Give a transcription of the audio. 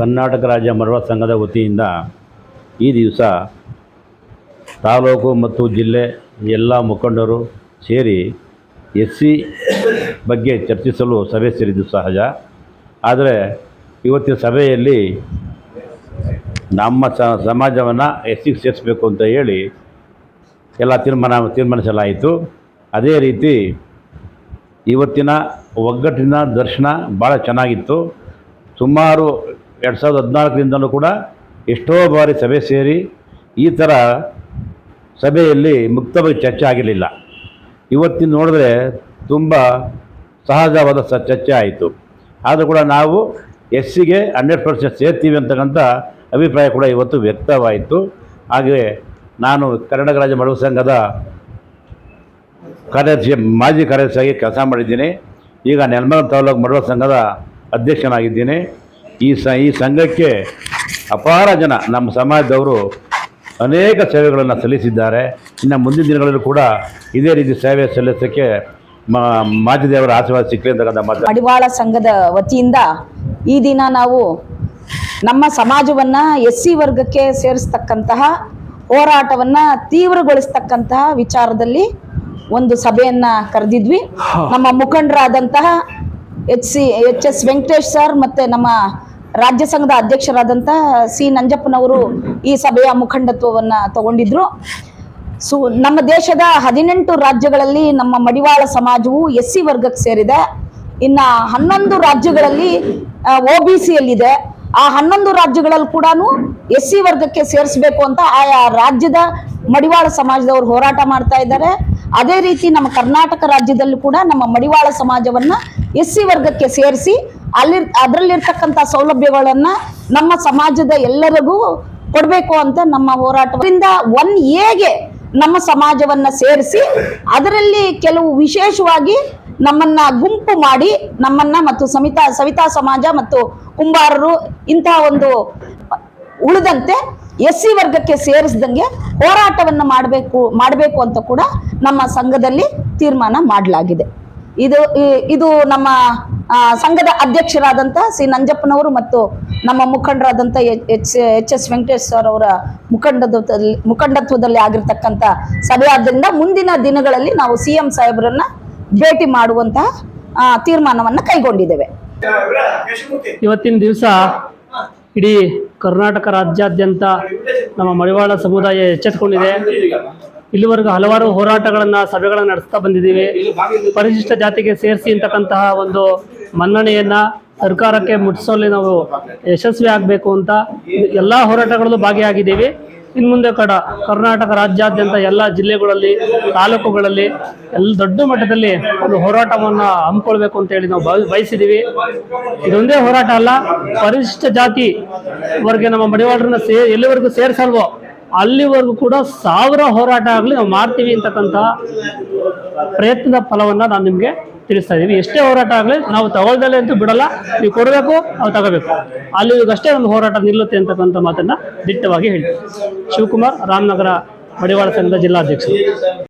ಕರ್ನಾಟಕ ರಾಜ್ಯ ಮರಳ ಸಂಘದ ವತಿಯಿಂದ ಈ ದಿವಸ ತಾಲೂಕು ಮತ್ತು ಜಿಲ್ಲೆ ಎಲ್ಲ ಮುಖಂಡರು ಸೇರಿ ಎಸ್ ಸಿ ಬಗ್ಗೆ ಚರ್ಚಿಸಲು ಸಭೆ ಸೇರಿದ್ದು ಸಹಜ. ಆದರೆ ಇವತ್ತಿನ ಸಭೆಯಲ್ಲಿ ನಮ್ಮ ಸಮಾಜವನ್ನು ಎಸ್ ಸಿಗೆ ಸೇರಿಸಬೇಕು ಅಂತ ಹೇಳಿ ಎಲ್ಲ ತೀರ್ಮಾನ, ತೀರ್ಮಾನಿಸಲಾಯಿತು. ಅದೇ ರೀತಿ ಇವತ್ತಿನ ಒಗ್ಗಟ್ಟಿನ ದರ್ಶನ ಭಾಳ ಚೆನ್ನಾಗಿತ್ತು. ಸುಮಾರು ಎರಡು ಸಾವಿರದ ಹದಿನಾಲ್ಕರಿಂದಲೂ ಕೂಡ ಎಷ್ಟೋ ಬಾರಿ ಸಭೆ ಸೇರಿ ಈ ಥರ ಸಭೆಯಲ್ಲಿ ಮುಕ್ತವಾಗಿ ಚರ್ಚೆ ಆಗಿರಲಿಲ್ಲ. ಇವತ್ತಿನ ನೋಡಿದ್ರೆ ತುಂಬ ಸಹಜವಾದ ಸ ಚರ್ಚೆ ಆಯಿತು. ಆದರೂ ಕೂಡ ನಾವು ಎಸ್ ಸಿಗೆ ಹಂಡ್ರೆಡ್ ಪರ್ಸೆಂಟ್ ಸೇರ್ತೀವಿ ಅಂತಕ್ಕಂಥ ಅಭಿಪ್ರಾಯ ಕೂಡ ಇವತ್ತು ವ್ಯಕ್ತವಾಯಿತು. ಹಾಗೆ ನಾನು ಕರ್ನಾಟಕ ರಾಜ್ಯ ಮಡುವ ಸಂಘದ ಕಾರ್ಯದರ್ಶಿ, ಮಾಜಿ ಕಾರ್ಯದರ್ಶಿಯಾಗಿ ಕೆಲಸ ಮಾಡಿದ್ದೀನಿ. ಈಗ ನೆಲಮಲ ತಾಲೂಕು ಮಡುವ ಸಂಘದ ಅಧ್ಯಕ್ಷನಾಗಿದ್ದೀನಿ. ಈ ಸ ಈ ಸಂಘಕ್ಕೆ ಅಪಾರ ಜನ ನಮ್ಮ ಸಮಾಜದವರು ಅನೇಕ ಸೇವೆಗಳನ್ನು ಸಲ್ಲಿಸಿದ್ದಾರೆ. ಇನ್ನು ಮುಂದಿನ ದಿನಗಳಲ್ಲೂ ಕೂಡ ಇದೇ ರೀತಿ ಸೇವೆ ಸಲ್ಲಿಸೋಕ್ಕೆ ಮಾ ಮಾಜಿದೇವರ ಆಶೀರ್ವಾದ ಸಿಕ್ಕಲಿ ಅಂತಕ್ಕಂಥ ಮಾತು ಮಡಿವಾಳ ಸಂಘದ ವತಿಯಿಂದ ಈ ದಿನ ನಾವು ನಮ್ಮ ಸಮಾಜವನ್ನು ಎಸ್ ಸಿ ವರ್ಗಕ್ಕೆ ಸೇರಿಸ್ತಕ್ಕಂತಹ ಹೋರಾಟವನ್ನು ತೀವ್ರಗೊಳಿಸ್ತಕ್ಕಂತಹ ವಿಚಾರದಲ್ಲಿ ಒಂದು ಸಭೆಯನ್ನು ಕರೆದಿದ್ವಿ. ನಮ್ಮ ಮುಖಂಡರಾದಂತಹ H C H S Venkatesh sir ಮತ್ತು ನಮ್ಮ ರಾಜ್ಯ ಸಂಘದ ಅಧ್ಯಕ್ಷರಾದಂಥ ಸಿ ನಂಜಪ್ಪನವರು ಈ ಸಭೆಯ ಮುಖಂಡತ್ವವನ್ನ ತಗೊಂಡಿದ್ರು. ಸೊ, ನಮ್ಮ ದೇಶದ ಹದಿನೆಂಟು ರಾಜ್ಯಗಳಲ್ಲಿ ನಮ್ಮ ಮಡಿವಾಳ ಸಮಾಜವು ಎಸ್ ಸಿ ವರ್ಗಕ್ಕೆ ಸೇರಿದೆ. ಇನ್ನ ಹನ್ನೊಂದು ರಾಜ್ಯಗಳಲ್ಲಿ ಒ ಬಿ ಸಿಯಲ್ಲಿದೆ. ಆ ಹನ್ನೊಂದು ರಾಜ್ಯಗಳಲ್ಲಿ ಕೂಡ ಎಸ್ ಸಿ ವರ್ಗಕ್ಕೆ ಸೇರಿಸಬೇಕು ಅಂತ ಆಯಾ ರಾಜ್ಯದ ಮಡಿವಾಳ ಸಮಾಜದವರು ಹೋರಾಟ ಮಾಡ್ತಾ ಇದ್ದಾರೆ. ಅದೇ ರೀತಿ ನಮ್ಮ ಕರ್ನಾಟಕ ರಾಜ್ಯದಲ್ಲೂ ಕೂಡ ನಮ್ಮ ಮಡಿವಾಳ ಸಮಾಜವನ್ನ ಎಸ್ ಸಿ ವರ್ಗಕ್ಕೆ ಸೇರಿಸಿ ಅಲ್ಲಿ ಅದರಲ್ಲಿರ್ತಕ್ಕಂಥ ಸೌಲಭ್ಯಗಳನ್ನ ನಮ್ಮ ಸಮಾಜದ ಎಲ್ಲರಿಗೂ ಕೊಡಬೇಕು ಅಂತ ನಮ್ಮ ಹೋರಾಟದಿಂದ ಒನ್ ಎಗೆ ನಮ್ಮ ಸಮಾಜವನ್ನ ಸೇರಿಸಿ ಅದರಲ್ಲಿ ಕೆಲವು ವಿಶೇಷವಾಗಿ ನಮ್ಮನ್ನ ಗುಂಪು ಮಾಡಿ ನಮ್ಮನ್ನ ಮತ್ತು ಸಮಿತಾ, ಸವಿತಾ ಸಮಾಜ ಮತ್ತು ಕುಂಬಾರರು ಇಂತಹ ಒಂದು ಉಳಿದಂತೆ ಎಸ್ ಸಿ ವರ್ಗಕ್ಕೆ ಸೇರಿಸ್ದಂಗೆ ಹೋರಾಟವನ್ನು ಮಾಡಬೇಕು ಮಾಡಬೇಕು ಅಂತ ಕೂಡ ನಮ್ಮ ಸಂಘದಲ್ಲಿ ತೀರ್ಮಾನ ಮಾಡಲಾಗಿದೆ. ಇದು ಇದು ನಮ್ಮ ಸಂಘದ ಅಧ್ಯಕ್ಷರಾದಂಥ ಸಿ. ನಂಜಪ್ಪನವರು ಮತ್ತು ನಮ್ಮ ಮುಖಂಡರಾದಂಥ H H S Venkatesh sir ಅವರ ಮುಖಂಡತ್ವದಲ್ಲಿ ಮುಖಂಡತ್ವದಲ್ಲಿ ಆಗಿರ್ತಕ್ಕಂಥ ಸಭೆ ಆದ್ದರಿಂದ ಮುಂದಿನ ದಿನಗಳಲ್ಲಿ ನಾವು ಸಿ ಎಂ ಸಾಹೇಬರನ್ನ ಭೇಟಿ ಮಾಡುವಂತಹ ತೀರ್ಮಾನವನ್ನು ಕೈಗೊಂಡಿದ್ದೇವೆ. ಇವತ್ತಿನ ದಿವಸ ಇಡೀ ಕರ್ನಾಟಕ ರಾಜ್ಯಾದ್ಯಂತ ನಮ್ಮ ಮಡಿವಾಳ ಸಮುದಾಯ ಎಚ್ಚೆತ್ಕೊಂಡಿದೆ. ಇಲ್ಲಿವರೆಗೂ ಹಲವಾರು ಹೋರಾಟಗಳನ್ನು ಸಭೆಗಳನ್ನು ನಡೆಸ್ತಾ ಬಂದಿದ್ದೀವಿ. ಪರಿಶಿಷ್ಟ ಜಾತಿಗೆ ಸೇರಿಸಿ ಅಂತಕ್ಕಂತಹ ಒಂದು ಮನ್ನಣೆಯನ್ನು ಸರ್ಕಾರಕ್ಕೆ ಮುಟ್ಟಿಸೋಲ್ಲಿ ನಾವು ಯಶಸ್ವಿ ಆಗಬೇಕು ಅಂತ ಎಲ್ಲ ಹೋರಾಟಗಳಲ್ಲೂ ಭಾಗಿಯಾಗಿದ್ದೀವಿ. ಇನ್ನು ಮುಂದೆ ಕಡ ಕರ್ನಾಟಕ ರಾಜ್ಯಾದ್ಯಂತ ಎಲ್ಲ ಜಿಲ್ಲೆಗಳಲ್ಲಿ, ತಾಲೂಕುಗಳಲ್ಲಿ ಎಲ್ಲ ದೊಡ್ಡ ಮಟ್ಟದಲ್ಲಿ ಒಂದು ಹೋರಾಟವನ್ನು ಹಮ್ಮಿಕೊಳ್ಬೇಕು ಅಂತ ಹೇಳಿ ನಾವು ಬಯಸಿದ್ದೀವಿ. ಇದೊಂದೇ ಹೋರಾಟ ಅಲ್ಲ, ಪರಿಶಿಷ್ಟ ಜಾತಿ ವರ್ಗ ನಮ್ಮ ಮಡಿವಾಳರನ್ನ ಸೇ, ಎಲ್ಲಿವರೆಗೂ ಸೇರಿಸಲ್ವೋ ಅಲ್ಲಿವರೆಗೂ ಕೂಡ ಸಾವಿರ ಹೋರಾಟ ಆಗಲಿ ನಾವು ಮಾಡ್ತೀವಿ ಅಂತಕ್ಕಂಥ ಪ್ರಯತ್ನದ ಫಲವನ್ನು ನಾನು ನಿಮಗೆ ತಿಳಿಸ್ತಾ ಇದ್ದೀವಿ ಎಷ್ಟೇ ಹೋರಾಟ ಆಗಲಿ ನಾವು ತಗೊಳ್ದಲ್ಲೇ ಅಂತೂ ಬಿಡಲ್ಲ. ನೀವು ಕೊಡಬೇಕು, ನಾವು ತಗೋಬೇಕು. ಅಲ್ಲಿಗಷ್ಟೇ ಒಂದು ಹೋರಾಟ ನಿಲ್ಲುತ್ತೆ ಅಂತಕ್ಕಂಥ ಮಾತನ್ನ ದಿಟ್ಟವಾಗಿ ಹೇಳ್ತೀವಿ ಶಿವಕುಮಾರ್, ರಾಮನಗರ, ಮಡಿವಾಳ ಸಂಘದ ಜಿಲ್ಲಾಧ್ಯಕ್ಷರು.